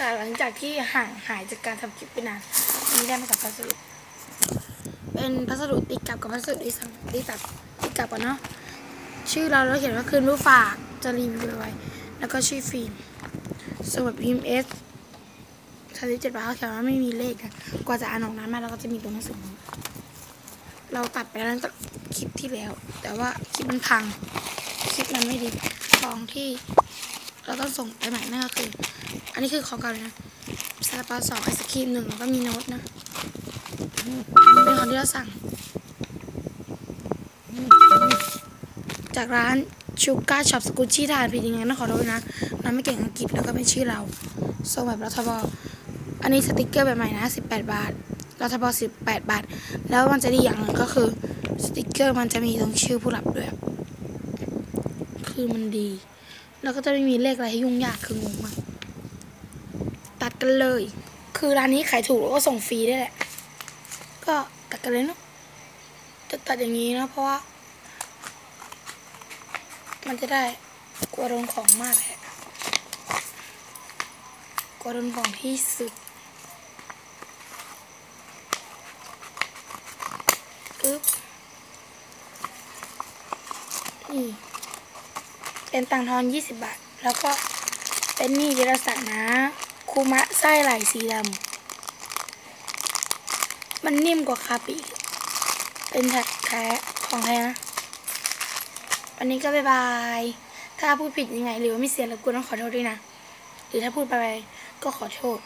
ค่ะ หลังจากที่ห่างหายจากการทำคลิปไปนานวันนี้ได้มากับพัสดุเป็นพัสดุติดกับกับพัสดุที่สั่งที่ตัดติดกับก่อนเนาะชื่อเราเราเขียนว่าคืนรู้ฝากจะรีวิวไว้แล้วก็ชื่อฟิล์มสำหรับพิมพ์เอสสามสิบเจ็ดบาทเขาเขียนว่าไม่มีเลขนะกว่าจะอ่านออกนั้นมาเราก็จะมีตัวหนังสือเราตัดไปแล้วตั้งคลิปที่แล้ว แต่ว่าคลิปมันพังคลิปมันไม่ดีของที่ เราต้องส่งไปใหม่นั่นก็คือ อันนี้คือของเก่าเลยนะซาลาเปาสองไอศครีมหนึ่งแล้วก็มีโน้ตนะเป็นของที่เราสั่ง จากร้านชูการ์ช็อปสกุชชี่ทานผิดยังไงต้องขอโทษนะน้ำไม่เก่งอังกฤษแล้วก็เป็นชื่อเราส่งแบบรัฐบอลอันนี้สติกเกอร์แบบใหม่นะ 18 บาทรัฐบอล18 บาท แล้วมันจะดีอย่างหนึ่งก็คือสติกเกอร์มันจะมีตรงชื่อผู้รับด้วย คือมันดี แล้วก็จะไม่มีเลขอะไรให้ยุ่งยากคืองงมากตัดกันเลย คือร้านนี้ขายถูกแล้วก็ส่งฟรีได้แหละ ก็ตัดกันเลยเนาะจะตัดอย่างนี้นะเพราะว่า มันจะได้กลัวโดนของมากแหละกลัวโดนของที่สุดอึ๊บนี่ เป็นตังทอนยี่สิบบาท แล้วก็เป็นนี่วิรสัตว์นะคูมะไส้ไหลสีดำมันนิ่มกว่าคาปิเป็นแท็กแท้ของแท้นะวันนี้ก็บายบาย ถ้าพูดผิดยังไง หรือว่าไม่เสียแล้วนต้องขอโทษด้วยนะ หรือถ้าพูดไปก็ขอโทษ